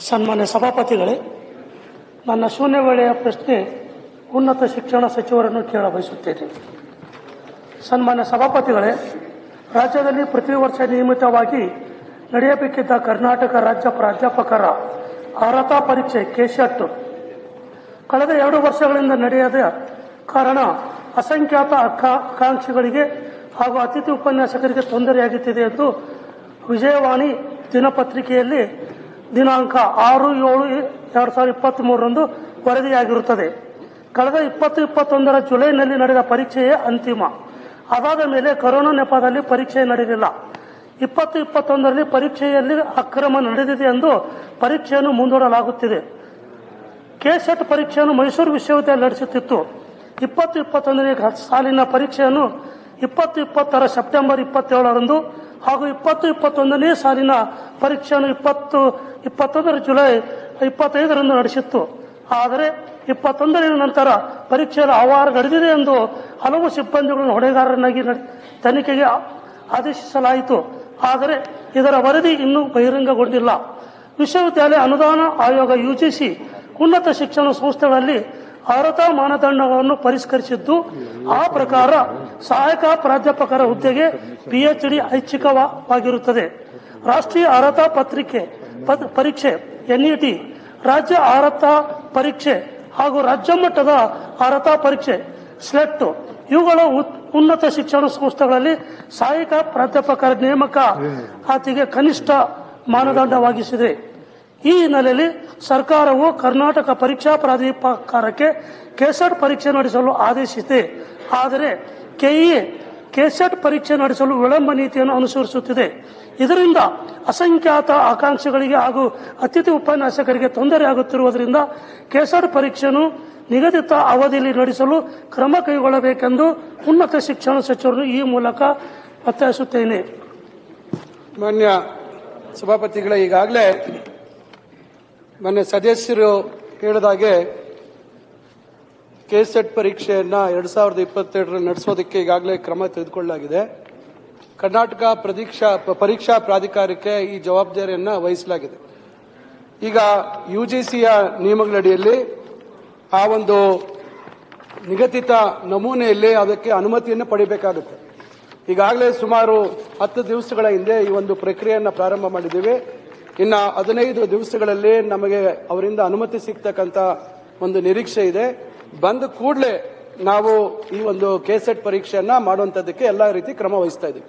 ಸನ್ಮಾನ್ಯ ಸಭಾಪತಿಗಳೇ, ನನ್ನ ಶೂನ್ಯ ವೇಳೆಯ ಪ್ರಶ್ನೆ ಉನ್ನತ ಶಿಕ್ಷಣ ಸಚಿವರನ್ನು ಕೇಳ ಬಯಸುತ್ತೇನೆ. ಸನ್ಮಾನ್ಯ ಸಭಾಪತಿಗಳೇ, ರಾಜ್ಯದಲ್ಲಿ ಪ್ರತಿ ವರ್ಷ ನಿಯಮಿತವಾಗಿ ನಡೆಯಬೇಕಿದ್ದ ಕರ್ನಾಟಕ ರಾಜ್ಯ ಪ್ರಾಧ್ಯಾಪಕರ ಅರ್ಹತಾ ಪರೀಕ್ಷೆ ಕೆಶೆಟ್ ಕಳೆದ ಎರಡು ವರ್ಷಗಳಿಂದ ನಡೆಯದ ಕಾರಣ ಅಸಂಖ್ಯಾತ ಆಕಾ- ಆಕಾಂಕ್ಷಿಗಳಿಗೆ ಹಾಗೂ ಅತಿಥಿ ಉಪನ್ಯಾಸಕರಿಗೆ ತೊಂದರೆಯಾಗುತ್ತಿದೆ ಎಂದು ವಿಜಯವಾಣಿ ದಿನಪತ್ರಿಕೆಯಲ್ಲಿ ದಿನಾಂಕ ಆರು ಏಳು ಎರಡು ಸಾವಿರದ ಇಪ್ಪತ್ತ್ ಮೂರರಂದು ವರದಿಯಾಗಿರುತ್ತದೆ. ಕಳೆದ ಇಪ್ಪತ್ತು ಇಪ್ಪತ್ತೊಂದರ ಜುಲೈನಲ್ಲಿ ನಡೆದ ಪರೀಕ್ಷೆಯೇ ಅಂತಿಮ. ಅದಾದ ಮೇಲೆ ಕೊರೋನಾ ನೆಪದಲ್ಲಿ ಪರೀಕ್ಷೆ ನಡೆಯಲಿಲ್ಲ ಇಪ್ಪತ್ತು ಇಪ್ಪತ್ತೊಂದರಲ್ಲಿ ಪರೀಕ್ಷೆಯಲ್ಲಿ ಅಕ್ರಮ ನಡೆದಿದೆ ಎಂದು ಪರೀಕ್ಷೆಯನ್ನು ಮುಂದೂಡಲಾಗುತ್ತಿದೆ. ಕೆಸೆಟ್ ಪರೀಕ್ಷೆಯನ್ನು ಮೈಸೂರು ವಿಶ್ವವಿದ್ಯಾಲಯ ನಡೆಸುತ್ತಿತ್ತು. ಇಪ್ಪತ್ತು ಇಪ್ಪತ್ತೊಂದನೇ ಸಾಲಿನ ಪರೀಕ್ಷೆಯನ್ನು ಇಪ್ಪತ್ತು ಇಪ್ಪತ್ತರ ಸೆಪ್ಟೆಂಬರ್ ಇಪ್ಪತ್ತೇಳರಂದು ಹಾಗೂ ಇಪ್ಪತ್ತು, ಇಪ್ಪತ್ತೊಂದನೇ ಸಾಲಿನ ಪರೀಕ್ಷೆಯನ್ನು ಇಪ್ಪತ್ತು, ಇಪ್ಪತ್ತೊಂದರ ಜುಲೈ ಇಪ್ಪತ್ತೈದರಂದು ನಡೆಸಿತ್ತು. ಆದರೆ ಇಪ್ಪತ್ತೊಂದರ ನಂತರ ಪರೀಕ್ಷೆಯಲ್ಲಿ ಆವಾರ ನಡೆದಿದೆ ಎಂದು ಹಲವು ಸಿಬ್ಬಂದಿಗಳನ್ನು ಹೊಣೆಗಾರರನ್ನಾಗಿ ತನಿಖೆಗೆ ಆದೇಶಿಸಲಾಯಿತು. ಆದರೆ ಇದರ ವರದಿ ಇನ್ನೂ ಬಹಿರಂಗಗೊಂಡಿಲ್ಲ. ವಿಶ್ವವಿದ್ಯಾಲಯ ಅನುದಾನ ಆಯೋಗ ಯುಜಿಸಿ ಉನ್ನತ ಶಿಕ್ಷಣ ಸಂಸ್ಥೆಗಳಲ್ಲಿ ಅರ್ಹತಾ ಮಾನದಂಡಗಳನ್ನು ಪರಿಷ್ಕರಿಸಿದ್ದು ಆ ಪ್ರಕಾರ ಸಹಾಯಕ ಪ್ರಾಧ್ಯಾಪಕರ ಹುದ್ದೆಗೆ ಪಿಎಚ್ಡಿ ಐಚ್ಛಿಕವಾಗಿರುತ್ತದೆ. ರಾಷ್ಟ್ರೀಯ ಅರ್ಹತಾ ಪತ್ರಿಕೆ ಪರೀಕ್ಷೆ ಎನ್ಇಟಿ ರಾಜ್ಯ ಅರ್ಹತಾ ಪರೀಕ್ಷೆ ಹಾಗೂ ರಾಜ್ಯ ಮಟ್ಟದ ಅರ್ಹತಾ ಪರೀಕ್ಷೆ ಸ್ಲೆಟ್ ಇವುಗಳ ಉನ್ನತ ಶಿಕ್ಷಣ ಸಂಸ್ಥೆಗಳಲ್ಲಿ ಸಹಾಯಕ ಪ್ರಾಧ್ಯಾಪಕರ ನೇಮಕ ಆತಿಗೆ ಕನಿಷ್ಠ ಮಾನದಂಡವಾಗಿಸಿದೆ. ಈ ಹಿನ್ನೆಲೆಯಲ್ಲಿ ಸರ್ಕಾರವು ಕರ್ನಾಟಕ ಪರೀಕ್ಷಾ ಪ್ರಾಧಿಕಾರಕ್ಕೆ ಕೆಸೆಟ್ ಪರೀಕ್ಷೆ ನಡೆಸಲು ಆದೇಶಿಸಿದೆ. ಆದರೆ ಕೆಇ ಕೆಸೆಟ್ ಪರೀಕ್ಷೆ ನಡೆಸಲು ವಿಳಂಬ ನೀತಿಯನ್ನು ಅನುಸರಿಸುತ್ತಿದೆ. ಇದರಿಂದ ಅಸಂಖ್ಯಾತ ಆಕಾಂಕ್ಷಿಗಳಿಗೆ ಹಾಗೂ ಅತಿಥಿ ಉಪನ್ಯಾಸಕರಿಗೆ ತೊಂದರೆಯಾಗುತ್ತಿರುವುದರಿಂದ ಕೆಸೆಟ್ ಪರೀಕ್ಷೆಯನ್ನು ನಿಗದಿತ ಅವಧಿಯಲ್ಲಿ ನಡೆಸಲು ಕ್ರಮ ಕೈಗೊಳ್ಳಬೇಕೆಂದು ಉನ್ನತ ಶಿಕ್ಷಣ ಸಚಿವರು ಈ ಮೂಲಕ ಒತ್ತಾಯಿಸುತ್ತೇನೆ. ಮಾನ್ಯ ಸಭಾಪತಿಗಳೇ, ಈಗಾಗಲೇ ಮಾನ್ಯ ಸದಸ್ಯರು ಹೇಳಿದಾಗೆ ಕೆಸೆಟ್ ಪರೀಕ್ಷೆಯನ್ನ ಎರಡ್ ಸಾವಿರದ ಇಪ್ಪತ್ತೆರಡರಲ್ಲಿ ನಡೆಸೋದಕ್ಕೆ ಈಗಾಗಲೇ ಕ್ರಮ ತೆಗೆದುಕೊಳ್ಳಲಾಗಿದೆ. ಕರ್ನಾಟಕ ಪ್ರದೀಕ್ಷಾ ಪರೀಕ್ಷಾ ಪ್ರಾಧಿಕಾರಕ್ಕೆ ಈ ಜವಾಬ್ದಾರಿಯನ್ನ ವಹಿಸಲಾಗಿದೆ. ಈಗ ಯುಜಿಸಿಯ ನಿಯಮಗಳಡಿಯಲ್ಲಿ ಆ ಒಂದು ನಿಗದಿತ ನಮೂನೆಯಲ್ಲಿ ಅದಕ್ಕೆ ಅನುಮತಿಯನ್ನು ಪಡಿಬೇಕಾಗುತ್ತೆ. ಈಗಾಗಲೇ ಸುಮಾರು ಹತ್ತು ದಿವಸಗಳ ಹಿಂದೆ ಈ ಒಂದು ಪ್ರಕ್ರಿಯೆಯನ್ನು ಪ್ರಾರಂಭ ಮಾಡಿದ್ದೀವಿ. ಇನ್ನ ಹದಿನೈದು ದಿವಸಗಳಲ್ಲಿ ನಮಗೆ ಅವರಿಂದ ಅನುಮತಿ ಸಿಗ್ತಕ್ಕಂತ ಒಂದು ನಿರೀಕ್ಷೆ ಇದೆ. ಬಂದ ಕೂಡಲೇ ನಾವು ಈ ಒಂದು ಕೆಸೆಟ್ ಪರೀಕ್ಷೆಯನ್ನ ಮಾಡುವಂತದ್ದಕ್ಕೆ ಎಲ್ಲಾ ರೀತಿ ಕ್ರಮ ವಹಿಸ್ತಾ ಇದ್ದೀವಿ.